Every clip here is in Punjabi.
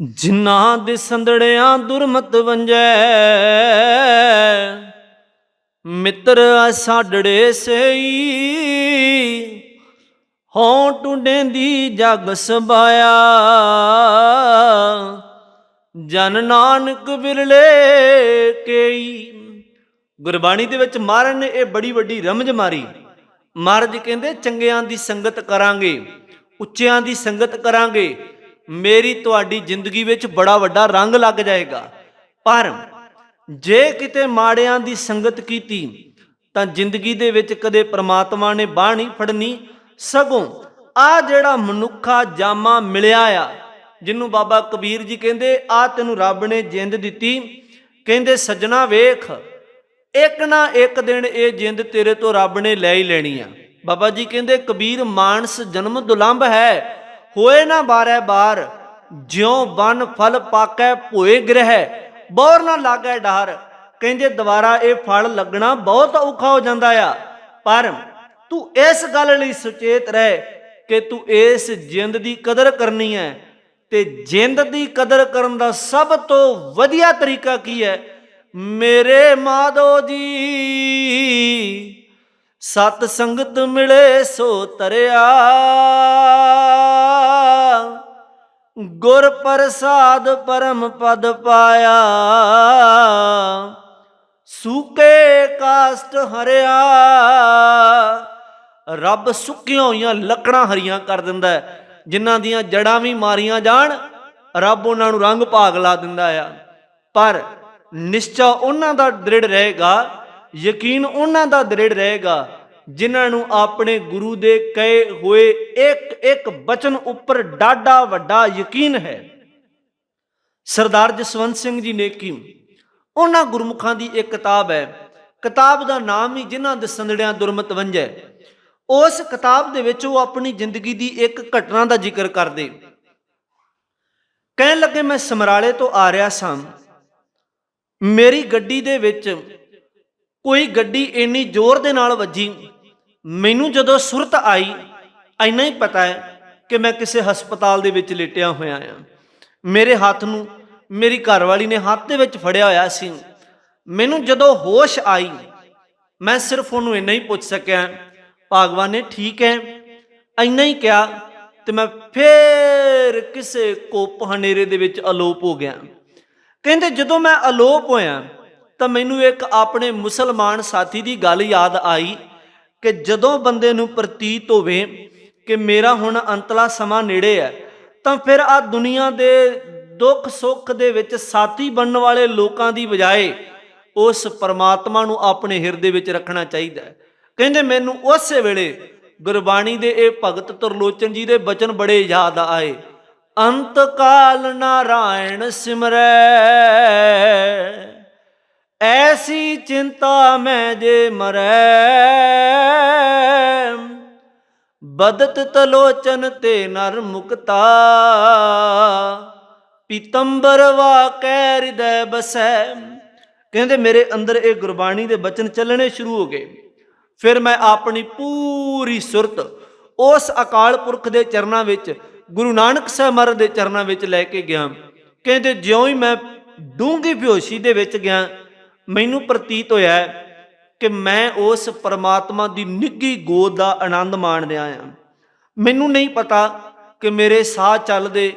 ਜਿਨ੍ਹਾਂ ਦੇ ਸੰਦੜਿਆਂ ਦੁਰਮਤ ਵੰਜੈ। ਮਿੱਤਰ ਸਾਡੜੇ ਸਈ ਹੋਂ ਟੁੰਡੇਂਦੀ ਜਗ ਸਬਾਇਆ ਜਨ ਨਾਨਕ ਬਿਰਲੇ ਕੇਈ। ਗੁਰਬਾਣੀ ਦੇ ਵਿੱਚ ਮਹਾਰਾਜ ਨੇ ਇਹ ਬੜੀ ਵੱਡੀ ਰਮਜ ਮਾਰੀ। ਮਹਾਰਾਜ ਕਹਿੰਦੇ, ਚੰਗਿਆਂ ਦੀ ਸੰਗਤ ਕਰਾਂਗੇ, ਉੱਚਿਆਂ ਦੀ ਸੰਗਤ ਕਰਾਂਗੇ ਮੇਰੀ ਤੁਹਾਡੀ ਜ਼ਿੰਦਗੀ ਵਿੱਚ ਬੜਾ ਵੱਡਾ ਰੰਗ ਲੱਗ ਜਾਏਗਾ। ਪਰ ਜੇ ਕਿਤੇ ਮਾੜਿਆਂ ਦੀ ਸੰਗਤ ਕੀਤੀ, ਤਾਂ ਜ਼ਿੰਦਗੀ ਦੇ ਵਿੱਚ ਕਦੇ ਪ੍ਰਮਾਤਮਾ ਨੇ ਬਾਹ ਨਹੀਂ ਫੜਨੀ। ਸਗੋਂ ਆ ਜਿਹੜਾ ਮਨੁੱਖਾ ਜਾਮਾ ਮਿਲਿਆ ਆ, ਜਿਹਨੂੰ ਬਾਬਾ ਕਬੀਰ ਜੀ ਕਹਿੰਦੇ ਆ ਤੈਨੂੰ ਰੱਬ ਨੇ ਜਿੰਦ ਦਿੱਤੀ। ਕਹਿੰਦੇ, ਸੱਜਣਾ ਵੇਖ, ਇੱਕ ਨਾ ਇੱਕ ਦਿਨ ਇਹ ਜਿੰਦ ਤੇਰੇ ਤੋਂ ਰੱਬ ਨੇ ਲੈ ਹੀ ਲੈਣੀ ਆ। ਬਾਬਾ ਜੀ ਕਹਿੰਦੇ, ਕਬੀਰ, ਮਾਨਸ ਜਨਮ ਦੁਲੰਭ ਹੈ ਹੋਏ ਨਾ ਬਾਰੈ ਬਾਰ ਜਿਉ ਬਨ ਫਲ ਪਾਕੈ ਭੋਏ ਗ੍ਰਹਿ, ਬੋਰ ਨਾ ਲਾਗੈ ਡਾਰ ਕਹਿੰਦੇ ਦੁਬਾਰਾ ਇਹ ਫਲ ਲੱਗਣਾ ਬਹੁਤ ਔਖਾ ਹੋ ਜਾਂਦਾ ਆ। ਪਰ ਤੂੰ ਇਸ ਗੱਲ ਲਈ ਸੁਚੇਤ ਰਹਿ ਕਿ ਤੂੰ ਇਸ ਜਿੰਦ ਦੀ ਕਦਰ ਕਰਨੀ ਹੈ ਤੇ ਜਿੰਦ ਦੀ ਕਦਰ ਕਰਨ ਦਾ ਸਭ ਤੋਂ ਵਧੀਆ ਤਰੀਕਾ ਕੀ ਹੈ ਮੇਰੇ ਮਾਧੋ ਜੀ, ਸਤ ਸੰਗਤ ਮਿਲੇ ਸੋ ਤਰਿਆ। ਗੁਰ ਪ੍ਰਸਾਦ ਪਰਮ ਪਦ ਪਾਇਆ। ਸੂਕੇ ਕਾਸਟ ਹਰਿਆ। ਰੱਬ ਸੁੱਕੀਆਂ ਹੋਈਆਂ ਲੱਕੜਾਂ ਹਰੀਆਂ ਕਰ ਦਿੰਦਾ ਹੈ। ਜਿਨ੍ਹਾਂ ਦੀਆਂ ਜੜਾਂ ਵੀ ਮਾਰੀਆਂ ਜਾਣ, ਰੱਬ ਉਹਨਾਂ ਨੂੰ ਰੰਗ ਭਾਗ ਲਾ ਦਿੰਦਾ ਆ। ਪਰ ਨਿਸ਼ਚਾ ਉਹਨਾਂ ਦਾ ਦ੍ਰਿੜ ਰਹੇਗਾ, ਯਕੀਨ ਉਹਨਾਂ ਦਾ ਦ੍ਰਿੜ ਰਹੇਗਾ। ਜਿਨ੍ਹਾਂ ਨੂੰ ਆਪਣੇ ਗੁਰੂ ਦੇ ਕਹੇ ਹੋਏ ਇੱਕ ਇੱਕ ਬਚਨ ਉੱਪਰ ਡਾਡਾ ਵੱਡਾ ਯਕੀਨ ਹੈ। ਸਰਦਾਰ ਜਸਵੰਤ ਸਿੰਘ ਜੀ ਨੇ ਨੇਕੀ ਉਹਨਾਂ ਗੁਰਮੁਖਾਂ ਦੀ ਇੱਕ ਕਿਤਾਬ ਹੈ। ਕਿਤਾਬ ਦਾ ਨਾਮ ਹੀ ਜਿਨ੍ਹਾਂ ਦੇ ਸੰਦੜਿਆਂ ਦੁਰਮਤ ਵੰਜੈ ਉਸ ਕਿਤਾਬ ਦੇ ਵਿੱਚ ਉਹ ਆਪਣੀ ਜ਼ਿੰਦਗੀ ਦੀ ਇੱਕ ਘਟਨਾ ਦਾ ਜ਼ਿਕਰ ਕਰਦੇ। ਕਹਿਣ ਲੱਗੇ, ਮੈਂ ਸਮਰਾਲੇ ਤੋਂ ਆ ਰਿਹਾ ਸਾਂ। ਮੇਰੀ ਗੱਡੀ ਦੇ ਵਿੱਚ ਕੋਈ ਗੱਡੀ ਇੰਨੀ ਜ਼ੋਰ ਦੇ ਨਾਲ ਵੱਜੀ ਮੈਨੂੰ ਜਦੋਂ ਸੁਰਤ ਆਈ, ਇੰਨਾ ਹੀ ਪਤਾ ਹੈ ਕਿ ਮੈਂ ਕਿਸੇ ਹਸਪਤਾਲ ਦੇ ਵਿੱਚ ਲੇਟਿਆ ਹੋਇਆ ਆ ਮੇਰੇ ਹੱਥ ਨੂੰ, ਮੇਰੀ ਘਰਵਾਲੀ ਨੇ ਹੱਥ ਦੇ ਵਿੱਚ ਫੜਿਆ ਹੋਇਆ ਸੀ। ਮੈਨੂੰ ਜਦੋਂ ਹੋਸ਼ ਆਈ, ਮੈਂ ਸਿਰਫ ਉਹਨੂੰ ਇੰਨਾ ਹੀ ਪੁੱਛ ਸਕਿਆ, ਭਗਵਾਨ ਨੇ ਠੀਕ ਹੈ? ਇੰਨਾ ਹੀ ਕਿਹਾ ਤੇ ਮੈਂ ਫੇਰ ਕਿਸੇ ਕੋਪ ਹਨੇਰੇ ਦੇ ਵਿੱਚ ਅਲੋਪ ਹੋ ਗਿਆ। ਕਹਿੰਦੇ ਜਦੋਂ ਮੈਂ ਅਲੋਪ ਹੋਇਆ, ਤਾਂ ਮੈਨੂੰ ਇੱਕ ਆਪਣੇ ਮੁਸਲਮਾਨ ਸਾਥੀ ਦੀ ਗੱਲ ਯਾਦ ਆਈ। ਕਿ ਜਦੋਂ ਬੰਦੇ ਨੂੰ ਪ੍ਰਤੀਤ ਹੋਵੇ ਕਿ ਮੇਰਾ ਹੁਣ ਅੰਤਲਾ ਸਮਾਂ ਨੇੜੇ ਹੈ, ਤਾਂ ਫਿਰ ਆ ਦੁਨੀਆ ਦੇ ਦੁੱਖ ਸੁੱਖ ਦੇ ਵਿੱਚ ਸਾਥੀ ਬਣਨ ਵਾਲੇ ਲੋਕਾਂ ਦੀ ਬਜਾਏ ਉਸ ਪਰਮਾਤਮਾ ਨੂੰ ਆਪਣੇ ਹਿਰਦੇ ਵਿੱਚ ਰੱਖਣਾ ਚਾਹੀਦਾ ਹੈ। ਕਹਿੰਦੇ ਮੈਨੂੰ ਉਸੇ ਵੇਲੇ ਗੁਰਬਾਣੀ ਦੇ ਇਹ ਭਗਤ ਤਰਲੋਚਨ ਜੀ ਦੇ ਬਚਨ ਬੜੇ ਯਾਦ ਆਏ। ਅੰਤ ਕਾਲ ਨਾਰਾਇਣ ਸਿਮਰੈ। ਐਸੀ ਚਿੰਤਾ ਮੈਂ ਜੇ ਮਰੈ, ਬਦਤ ਤਲੋਚਨ ਤੇ ਨਰ ਮੁਕਤਾ, ਪੀਤੰਬਰ ਵਾ ਕੈ ਹਿਰਦੈ ਬਸੈ। ਕਹਿੰਦੇ ਮੇਰੇ ਅੰਦਰ ਇਹ ਗੁਰਬਾਣੀ ਦੇ ਬਚਨ ਚੱਲਣੇ ਸ਼ੁਰੂ ਹੋ ਗਏ। ਫਿਰ ਮੈਂ ਆਪਣੀ ਪੂਰੀ ਸੁਰਤ ਉਸ ਅਕਾਲ ਪੁਰਖ ਦੇ ਚਰਨਾਂ ਵਿੱਚ, ਗੁਰੂ ਨਾਨਕ ਸਾਹਿਬ ਮਹਾਰਾਜ ਦੇ ਚਰਨਾਂ ਵਿੱਚ ਲੈ ਕੇ ਗਿਆ। ਕਹਿੰਦੇ ਜਿਉਂ ਹੀ ਮੈਂ ਡੂੰਗੀ ਬੇਹੋਸ਼ੀ ਦੇ ਵਿੱਚ ਗਿਆ ਮੈਨੂੰ ਪ੍ਰਤੀਤ ਹੋਇਆ ਕਿ ਮੈਂ ਉਸ ਪਰਮਾਤਮਾ ਦੀ ਨਿੱਗੀ ਗੋਦ ਦਾ ਆਨੰਦ ਮਾਣ ਰਿਹਾ ਹਾਂ। ਮੈਨੂੰ ਨਹੀਂ ਪਤਾ ਕਿ ਮੇਰੇ ਸਾਹ ਚੱਲਦੇ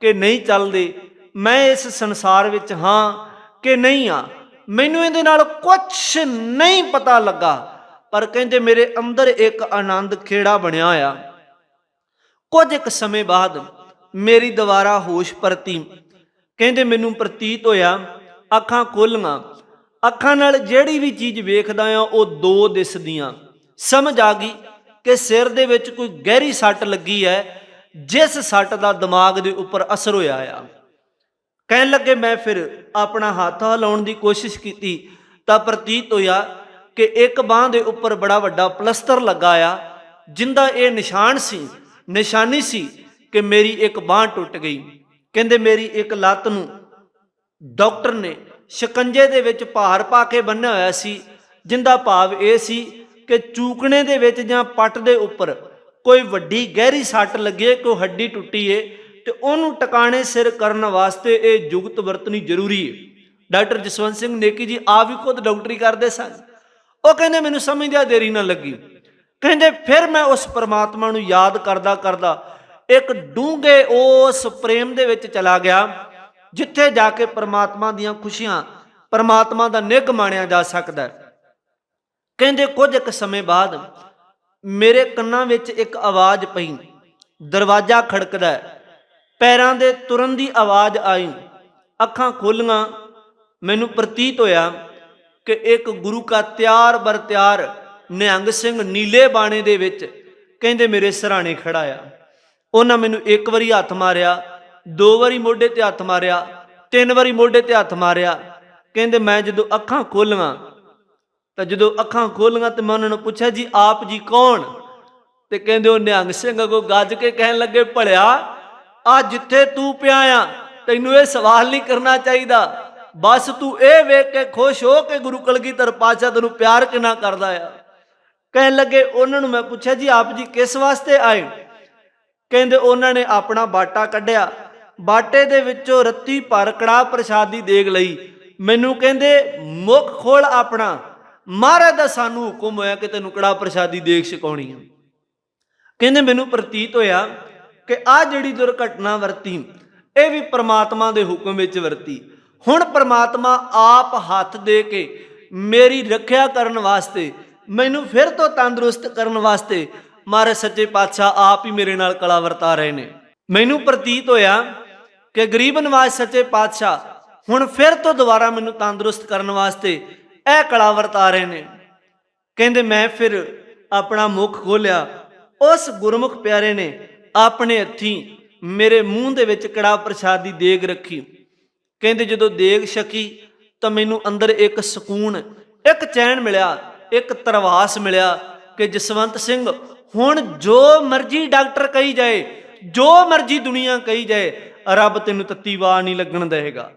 ਕਿ ਨਹੀਂ ਚੱਲਦੇ। ਮੈਂ ਇਸ ਸੰਸਾਰ ਵਿੱਚ ਹਾਂ ਕਿ ਨਹੀਂ ਆ ਮੈਨੂੰ ਇਹਦੇ ਨਾਲ ਕੁਝ ਨਹੀਂ ਪਤਾ ਲੱਗਾ, ਪਰ ਕਹਿੰਦੇ ਮੇਰੇ ਅੰਦਰ ਇੱਕ ਆਨੰਦ ਖੇੜਾ ਬਣਿਆ ਆ ਕੁਝ ਇੱਕ ਸਮੇਂ ਬਾਅਦ ਮੇਰੀ ਦੁਬਾਰਾ ਹੋਸ਼ ਪਰਤੀ। ਕਹਿੰਦੇ ਮੈਨੂੰ ਪ੍ਰਤੀਤ ਹੋਇਆ, ਅੱਖਾਂ ਖੋਲੀਆਂ ਅੱਖਾਂ ਨਾਲ ਜਿਹੜੀ ਵੀ ਚੀਜ਼ ਵੇਖਦਾ ਆ, ਉਹ ਦੋ ਦਿਸਦੀਆਂ। ਸਮਝ ਆ ਗਈ ਕਿ ਸਿਰ ਦੇ ਵਿੱਚ ਕੋਈ ਗਹਿਰੀ ਸੱਟ ਲੱਗੀ ਹੈ, ਜਿਸ ਸੱਟ ਦਾ ਦਿਮਾਗ ਦੇ ਉੱਪਰ ਅਸਰ ਹੋਇਆ ਆ। ਕਹਿਣ ਲੱਗੇ, ਮੈਂ ਫਿਰ ਆਪਣਾ ਹੱਥ ਹਿਲਾਉਣ ਦੀ ਕੋਸ਼ਿਸ਼ ਕੀਤੀ, ਤਾਂ ਪ੍ਰਤੀਤ ਹੋਇਆ ਕਿ ਇੱਕ ਬਾਹ ਦੇ ਉੱਪਰ ਬੜਾ ਵੱਡਾ ਪਲਸਤਰ ਲੱਗਾ ਆ, ਜਿੰਦਾ ਇਹ ਨਿਸ਼ਾਨ ਸੀ, ਨਿਸ਼ਾਨੀ ਸੀ ਕਿ ਮੇਰੀ ਇੱਕ ਬਾਹ ਟੁੱਟ ਗਈ। ਕਹਿੰਦੇ, ਮੇਰੀ ਇੱਕ ਲੱਤ ਨੂੰ ਡਾਕਟਰ ਨੇ ਸ਼ਿਕੰਜੇ ਦੇ ਵਿੱਚ ਭਾਰ ਪਾ ਕੇ ਬੰਨਿਆ ਹੋਇਆ ਸੀ, ਜਿੰਦਾ ਭਾਵ ਇਹ ਸੀ ਕਿ ਚੂਕਣੇ ਦੇ ਵਿੱਚ ਜਾਂ ਪੱਟ ਦੇ ਉੱਪਰ ਕੋਈ ਵੱਡੀ ਗਹਿਰੀ ਸੱਟ ਲੱਗੇ, ਕੋਈ ਹੱਡੀ ਟੁੱਟੀ ਏ ਤੇ ਉਹਨੂੰ ਟਿਕਾਣੇ ਸਿਰ ਕਰਨ ਵਾਸਤੇ ਇਹ ਜੁਗਤ ਵਰਤਣੀ ਜ਼ਰੂਰੀ ਹੈ ਡਾਕਟਰ ਜਸਵੰਤ ਸਿੰਘ ਨੇਕੀ ਜੀ ਆਪ ਵੀ ਖੁਦ ਡਾਕਟਰੀ ਕਰਦੇ ਸਨ। ਉਹ ਕਹਿੰਦੇ, ਮੈਨੂੰ ਸਮਝਦਿਆਂ ਦੇਰੀ ਨਾ ਲੱਗੀ। ਕਹਿੰਦੇ, ਫਿਰ ਮੈਂ ਉਸ ਪਰਮਾਤਮਾ ਨੂੰ ਯਾਦ ਕਰਦਾ ਕਰਦਾ ਇੱਕ ਡੂੰਘੇ ਉਸ ਪ੍ਰੇਮ ਦੇ ਵਿੱਚ ਚਲਾ ਗਿਆ ਜਿੱਥੇ ਜਾ ਕੇ ਪਰਮਾਤਮਾ ਦੀਆਂ ਖੁਸ਼ੀਆਂ, ਪਰਮਾਤਮਾ ਦਾ ਨਿੱਘ ਮਾਣਿਆ ਜਾ ਸਕਦਾ ਹੈ। ਕਹਿੰਦੇ ਕੁਝ ਇੱਕ ਸਮੇਂ ਬਾਅਦ ਮੇਰੇ ਕੰਨਾਂ ਵਿੱਚ ਇੱਕ ਆਵਾਜ਼ ਪਈ। ਦਰਵਾਜ਼ਾ ਖੜਕਦਾ ਹੈ। ਪੈਰਾਂ ਦੇ ਤੁਰਨ ਦੀ ਆਵਾਜ਼ ਆਈ। ਅੱਖਾਂ ਖੋਲੀਆਂ। ਮੈਨੂੰ ਪ੍ਰਤੀਤ ਹੋਇਆ ਕਿ ਇੱਕ ਗੁਰੂ ਕਾ ਤਿਆਰ ਬਰ ਤਿਆਰ ਨਿਹੰਗ ਸਿੰਘ ਨੀਲੇ ਬਾਣੇ ਦੇ ਵਿੱਚ ਕਹਿੰਦੇ ਮੇਰੇ ਸਰਾਣੇ ਖੜਾਇਆ ਉਹਨਾਂ ਮੈਨੂੰ ਇੱਕ ਵਾਰੀ ਹੱਥ ਮਾਰਿਆ। ਦੋ ਵਾਰੀ ਮੋਢੇ ਤੇ ਹੱਥ ਮਾਰਿਆ, ਤਿੰਨ ਵਾਰੀ ਮੋਢੇ ਤੇ ਹੱਥ ਮਾਰਿਆ। ਕਹਿੰਦੇ, ਮੈਂ ਜਦੋਂ ਅੱਖਾਂ ਖੋਲੀਆਂ, ਤਾਂ ਜਦੋਂ ਅੱਖਾਂ ਖੋਲੀਆਂ ਤੇ ਮੈਂ ਉਹਨਾਂ ਨੂੰ ਪੁੱਛਿਆ, ਜੀ, ਆਪ ਜੀ ਕੌਣ? ਤੇ ਕਹਿੰਦੇ, ਉਹ ਨਿਹੰਗ ਸਿੰਘ ਅੱਗੋਂ ਗੱਜ ਕੇ ਕਹਿਣ ਲੱਗੇ, ਭਲਿਆ ਆ ਜਿੱਥੇ ਤੂੰ ਪਿਆ ਆ, ਤੈਨੂੰ ਇਹ ਸਵਾਲ ਨਹੀਂ ਕਰਨਾ ਚਾਹੀਦਾ। ਬਸ ਤੂੰ ਇਹ ਵੇਖ ਕੇ ਖੁਸ਼ ਹੋ ਕੇ ਗੁਰੂ ਕਲਗੀਧਰ ਪਾਤਸ਼ਾਹ ਤੈਨੂੰ ਪਿਆਰ ਕਿੰਨਾ ਕਰਦਾ ਆ? ਕਹਿਣ ਲੱਗੇ, ਉਹਨਾਂ ਨੂੰ ਮੈਂ ਪੁੱਛਿਆ, ਜੀ, ਆਪ ਜੀ ਕਿਸ ਵਾਸਤੇ ਆਏ? ਕਹਿੰਦੇ, ਉਹਨਾਂ ਨੇ ਆਪਣਾ ਬਾਟਾ ਕੱਢਿਆ ਬਾਟੇ ਦੇ ਵਿੱਚੋਂ ਰੱਤੀ ਭਰ ਕੜਾ ਪ੍ਰਸ਼ਾਦੀ ਦੀ ਦੇਗ ਲਈ। ਮੈਨੂੰ ਕਹਿੰਦੇ, ਮੁਖ ਖੋਲ ਆਪਣਾ। ਮਹਾਰਾਜ ਦਾ ਸਾਨੂੰ ਹੁਕਮ ਹੋਇਆ ਕਿ ਤੈਨੂੰ ਕੜਾ ਪ੍ਰਸ਼ਾਦੀ ਦੇਗ ਛਕਾਉਣੀ ਆ। ਕਹਿੰਦੇ, ਮੈਨੂੰ ਪ੍ਰਤੀਤ ਹੋਇਆ ਕਿ ਆ ਜਿਹੜੀ ਦੁਰਘਟਨਾ ਵਰਤੀ, ਇਹ ਵੀ ਪ੍ਰਮਾਤਮਾ ਦੇ ਹੁਕਮ ਵਿੱਚ ਵਰਤੀ। ਹੁਣ ਪ੍ਰਮਾਤਮਾ ਆਪ ਹੱਥ ਦੇ ਕੇ ਮੇਰੀ ਰੱਖਿਆ ਕਰਨ ਵਾਸਤੇ, ਮੈਨੂੰ ਫਿਰ ਤੋਂ ਤੰਦਰੁਸਤ ਕਰਨ ਵਾਸਤੇ ਮਾਰੇ ਸੱਚੇ ਪਾਤਸ਼ਾਹ ਆਪ ਹੀ ਮੇਰੇ ਨਾਲ ਕਲਾ ਵਰਤਾ ਰਹੇ ਨੇ। ਮੈਨੂੰ ਪ੍ਰਤੀਤ ਹੋਇਆ ਕਿ ਗਰੀਬ ਨਵਾਜ਼ ਸੱਚੇ ਪਾਤਸ਼ਾਹ ਹੁਣ ਫਿਰ ਤੋਂ ਦੁਬਾਰਾ ਮੈਨੂੰ ਤੰਦਰੁਸਤ ਕਰਨ ਵਾਸਤੇ ਇਹ ਕਲਾ ਵਰਤਾ ਰਹੇ ਨੇ। ਕਹਿੰਦੇ ਮੈਂ ਫਿਰ ਆਪਣਾ ਮੁਖ ਖੋਲਿਆ ਉਸ ਗੁਰਮੁਖ ਪਿਆਰੇ ਨੇ ਆਪਣੇ ਹੱਥੀਂ ਮੇਰੇ ਮੂੰਹ ਦੇ ਵਿੱਚ ਕੜਾ ਪ੍ਰਸ਼ਾਦ ਦੀ ਦੇਗ ਰੱਖੀ। ਕਹਿੰਦੇ ਜਦੋਂ ਦੇਗ ਛਕੀ ਤਾਂ ਮੈਨੂੰ ਅੰਦਰ ਇੱਕ ਸਕੂਨ, ਇੱਕ ਚੈਨ ਮਿਲਿਆ, ਇੱਕ ਤਰਵਾਸ ਮਿਲਿਆ ਕਿ ਜਸਵੰਤ ਸਿੰਘ, ਹੁਣ ਜੋ ਮਰਜ਼ੀ ਡਾਕਟਰ ਕਹੀ ਜਾਏ, ਜੋ ਮਰਜ਼ੀ ਦੁਨੀਆ ਕਹੀ ਜਾਏ ਰੱਬ ਤੈਨੂੰ ਤੱਤੀ ਵਾਹ ਨਹੀਂ ਲੱਗਣ ਦੇਗਾ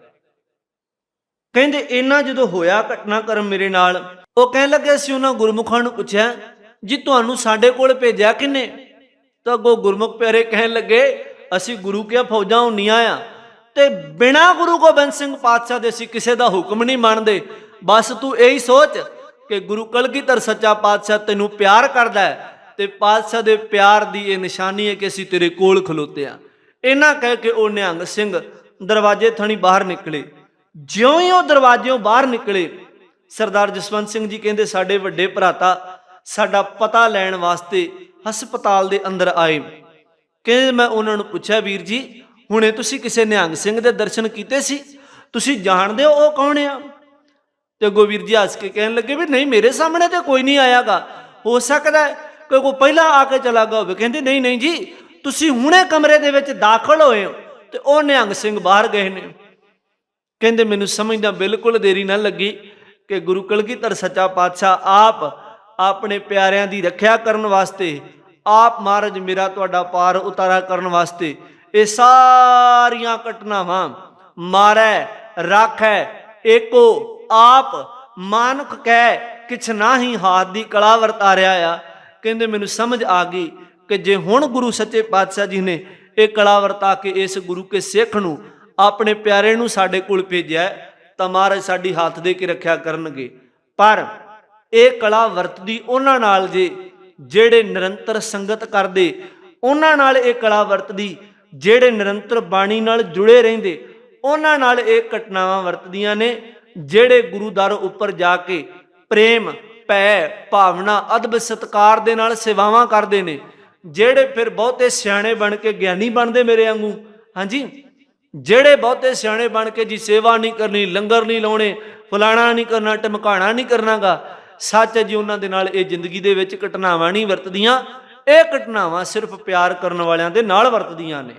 ਕਹਿੰਦੇ ਇਹਨਾਂ ਜਦੋਂ ਹੋਇਆ ਘਟਨਾਕ੍ਰਮ ਮੇਰੇ ਨਾਲ, ਉਹ ਕਹਿਣ ਲੱਗੇ ਸੀ ਉਹਨਾਂ ਗੁਰਮੁਖਾਂ ਨੂੰ ਪੁੱਛਿਆ, ਜੀ, ਤੁਹਾਨੂੰ ਸਾਡੇ ਕੋਲ ਭੇਜਿਆ ਕਿੰਨੇ ਤਾਂ ਅੱਗੋਂ ਗੁਰਮੁਖ ਪਿਆਰੇ ਕਹਿਣ ਲੱਗੇ, ਅਸੀਂ ਗੁਰੂ ਕੀਆਂ ਫੌਜਾਂ ਹੁੰਨੀਆਂ ਆ। ਤੇ ਬਿਨਾ ਗੁਰੂ ਗੋਬਿੰਦ ਸਿੰਘ ਪਾਤਸ਼ਾਹ ਦੇ ਅਸੀਂ ਕਿਸੇ ਦਾ ਹੁਕਮ ਨਹੀਂ ਮੰਨਦੇ। ਬਸ ਤੂੰ ਇਹੀ ਸੋਚ ਕਿ ਗੁਰੂ ਕਲਗੀਧਰ ਸੱਚਾ ਪਾਤਸ਼ਾਹ ਤੈਨੂੰ ਪਿਆਰ ਕਰਦਾ ਹੈ ਤੇ ਪਾਤਸ਼ਾਹ ਦੇ ਪਿਆਰ ਦੀ ਇਹ ਨਿਸ਼ਾਨੀ ਹੈ ਕਿ ਅਸੀਂ ਤੇਰੇ ਕੋਲ ਖਲੋਤੇ ਆ ਇਹਨਾਂ ਕਹਿ ਕੇ ਉਹ ਨਿਹੰਗ ਸਿੰਘ ਦਰਵਾਜ਼ੇ ਥਣੀ ਬਾਹਰ ਨਿਕਲੇ। ਜਿਉਂ ਹੀ ਉਹ ਦਰਵਾਜ਼ਿਓਂ ਬਾਹਰ ਨਿਕਲੇ, ਸਰਦਾਰ ਜਸਵੰਤ ਸਿੰਘ ਜੀ ਕਹਿੰਦੇ, ਸਾਡੇ ਵੱਡੇ ਭਰਾਤਾ, ਸਾਡਾ ਪਤਾ ਲੈਣ ਵਾਸਤੇ ਹਸਪਤਾਲ ਦੇ ਅੰਦਰ ਆਏ। ਕਹਿੰਦੇ, ਮੈਂ ਉਹਨਾਂ ਨੂੰ ਪੁੱਛਿਆ, ਵੀਰ ਜੀ, ਹੁਣੇ ਤੁਸੀਂ ਕਿਸੇ ਨਿਹੰਗ ਸਿੰਘ ਦੇ ਦਰਸ਼ਨ ਕੀਤੇ ਸੀ? ਤੁਸੀਂ ਜਾਣਦੇ ਹੋ ਉਹ ਕੌਣ ਆ? ਤੇ ਗੋਬੀਰ ਜੀ ਹੱਸ ਕੇ ਕਹਿਣ ਲੱਗੇ ਵੀ, ਨਹੀਂ, ਮੇਰੇ ਸਾਹਮਣੇ ਤੇ ਕੋਈ ਨਹੀਂ ਆਇਆਗਾ। ਹੋ ਸਕਦਾ ਕਿ ਕੋਈ ਪਹਿਲਾਂ ਆ ਕੇ ਚਲਾ ਗਿਆ ਹੋਵੇ। ਕਹਿੰਦੇ, ਨਹੀਂ ਨਹੀਂ ਜੀ ਤੁਸੀਂ ਹੁਣੇ ਕਮਰੇ ਦੇ ਵਿੱਚ ਦਾਖਲ ਹੋਏ ਹੋ ਤੇ ਉਹ ਨਿਹੰਗ ਸਿੰਘ ਬਾਹਰ ਗਏ ਨੇ। ਕਹਿੰਦੇ, ਮੈਨੂੰ ਸਮਝਦਾ ਬਿਲਕੁਲ ਦੇਰੀ ਨਾ ਲੱਗੀ ਕਿ ਗੁਰੂ ਕਲਗੀਧਰ ਸੱਚਾ ਪਾਤਸ਼ਾਹ ਆਪ ਆਪਣੇ ਪਿਆਰਿਆਂ ਦੀ ਰੱਖਿਆ ਕਰਨ ਵਾਸਤੇ, ਆਪ ਮਹਾਰਾਜ ਮੇਰਾ ਤੁਹਾਡਾ ਪਾਰ ਉਤਾਰਾ ਕਰਨ ਵਾਸਤੇ ਇਹ ਸਾਰੀਆਂ ਘਟਨਾਵਾਂ ਮਾਰੈ, ਰਾਖੈ, ਏਕੋ ਆਪ ਮਾਨੁਖ ਕਹਿ, ਕਿਛ ਨਾਹੀ ਹਾਥ ਦੀ ਕਲਾ ਵਰਤਾਰਿਆ ਆ। ਕਹਿੰਦੇ, ਮੈਨੂੰ ਸਮਝ ਆ ਗਈ ਕਿ ਜੇ ਹੁਣ ਗੁਰੂ ਸੱਚੇ ਪਾਤਸ਼ਾਹ ਜੀ ਨੇ ਇਹ ਕਲਾ ਵਰਤਾ ਕੇ ਇਸ ਗੁਰੂ ਕੇ ਸਿੱਖ ਨੂੰ ਆਪਣੇ ਪਿਆਰੇ ਨੂੰ ਸਾਡੇ ਕੋਲ ਭੇਜਿਆ ਤਾਂ ਮਹਾਰਾਜ ਸਾਡੀ ਹੱਥ ਦੇ ਕੇ ਰੱਖਿਆ ਕਰਨਗੇ। ਪਰ ਇਹ ਕਲਾ ਵਰਤਦੀ ਉਹਨਾਂ ਨਾਲ ਜੇ ਜਿਹੜੇ ਨਿਰੰਤਰ ਸੰਗਤ ਕਰਦੇ, ਉਹਨਾਂ ਨਾਲ ਇਹ ਕਲਾ ਵਰਤਦੀ ਜਿਹੜੇ ਨਿਰੰਤਰ ਬਾਣੀ ਨਾਲ ਜੁੜੇ ਰਹਿੰਦੇ, ਉਹਨਾਂ ਨਾਲ ਇਹ ਘਟਨਾਵਾਂ ਵਰਤਦੀਆਂ ਨੇ, ਜਿਹੜੇ ਗੁਰੂ ਦਰ ਉੱਪਰ ਜਾ ਕੇ ਪ੍ਰੇਮ, ਭੈ, ਭਾਵਨਾ, ਅਦਬ, ਸਤਕਾਰ ਦੇ ਨਾਲ ਸੇਵਾਵਾਂ ਕਰਦੇ ਨੇ। ਜਿਹੜੇ ਫਿਰ ਬਹੁਤੇ ਸਿਆਣੇ ਬਣ ਕੇ ਗਿਆਨੀ ਬਣਦੇ ਮੇਰੇ ਵਾਂਗੂ? ਹਾਂਜੀ। ਜਿਹੜੇ ਬਹੁਤੇ ਸਿਆਣੇ ਬਣ ਕੇ ਜੀ ਸੇਵਾ ਨਹੀਂ ਕਰਨੀ, ਲੰਗਰ ਨਹੀਂ ਲਾਉਣੇ, ਫਲਾਣਾ ਨਹੀਂ ਕਰਨਾ ਟਮਕਾਣਾ ਨਹੀਂ ਕਰਨਾਗਾ, ਸੱਚ ਜੀ ਉਹਨਾਂ ਦੇ ਨਾਲ ਇਹ ਜ਼ਿੰਦਗੀ ਦੇ ਵਿੱਚ ਘਟਨਾਵਾਂ ਨਹੀਂ ਵਰਤਦੀਆਂ। ਇਹ ਘਟਨਾਵਾਂ ਸਿਰਫ ਪਿਆਰ ਕਰਨ ਵਾਲਿਆਂ ਦੇ ਨਾਲ ਵਰਤਦੀਆਂ ਨੇ।